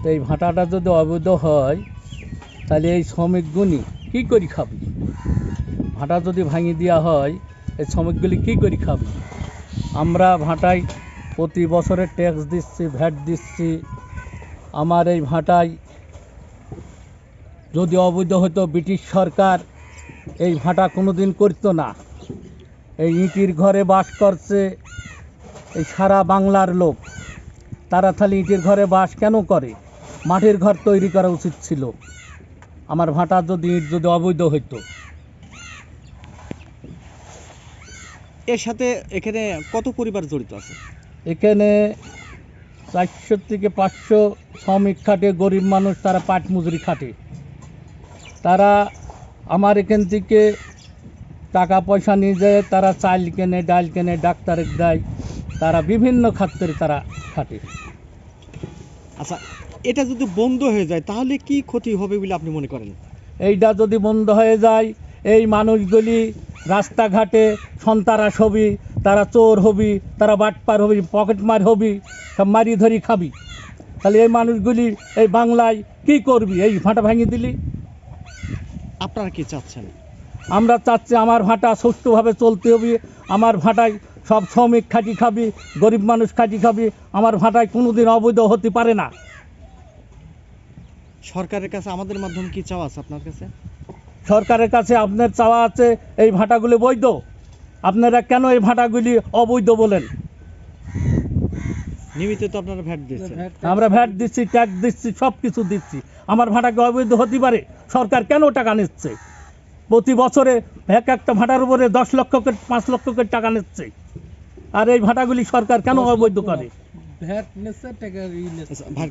তো এই ভাঁটাটা যদি অবৈধ হয়, তাহলে এই শ্রমিকগুলি কী করি খাবি? ভাঁটা যদি ভাঙি দেওয়া হয়, এই শ্রমিকগুলি কী করি খাবি? আমরা ভাঁটায় প্রতি বছরে ট্যাক্স দিচ্ছি ভ্যাট দিচ্ছি। আমার এই ভাঁটায় যদি অবৈধ হতো ব্রিটিশ সরকার, এই ভাঁটা কোনো দিন করতো না। এই ইটির ঘরে বাস করছে এই সারা বাংলার লোক। তারা তাহলে ইটের ঘরে বাস কেন করে? মাটির ঘর তৈরি করা উচিত ছিল। আমার ভাটা যদি ইট যদি অবৈধ হইতো। এর সাথে এখানে কত পরিবার জড়িত আছে? এখানে চারশো থেকে পাঁচশো শ্রমিক খাটে গরিব মানুষ তারা পাট মজুরি খাটে। তারা আমার এখান থেকে টাকা পয়সা নিয়ে যায় তারা চাল কেনে ডাল কেনে ডাক্তারের দেয়। তারা বিভিন্ন খাতের তারা খাটে। আচ্ছা এটা যদি বন্ধ হয়ে যায় তাহলে কি ক্ষতি হবে বলে আপনি মনে করেন? এইটা যদি বন্ধ হয়ে যায় এই মানুষগুলি রাস্তাঘাটে সন্তারাস হবি তারা চোর হবি তারা বাটপার হবি পকেটমার হবি সব মারি ধরি খাবি। তাহলে এই মানুষগুলি এই বাংলায় কি করবি? এই ভাটা ভাঙি দিলি? আপনারা কি চাচ্ছেন? আমরা চাচ্ছি আমার ভাটা সুষ্ঠুভাবে চলতে হবে আমার ভাটায় সব শ্রমিক খাটি খাবি গরিব মানুষ খাটি খাবি আমার ভাটায় কোনোদিন অবৈধ হতে পারে না। সরকারের কাছে আমাদের মাধ্যমে কি চাওয়া আছে আপনার কাছে? সরকারের কাছে আপনার চাওয়া আছে এই ভাটাগুলি বৈধ। আপনারা কেন এই ভাটাগুলি অবৈধ বলেন? নিয়মিত তো আপনারা ভ্যাট দিচ্ছেন। আমরা ভ্যাট দিচ্ছি ট্যাক্স দিচ্ছি সব কিছু দিচ্ছি। আমার ভাটাকে অবৈধ হতে পারে সরকার কেন টাকা নিচ্ছে? প্রতি বছরে এক একটা ভাটার উপরে দশ লক্ষ করে পাঁচ লক্ষ করে টাকা নিচ্ছে। আর এই ভাটাগুলি সরকার কেন অবৈধ করে? আচ্ছা, ভাট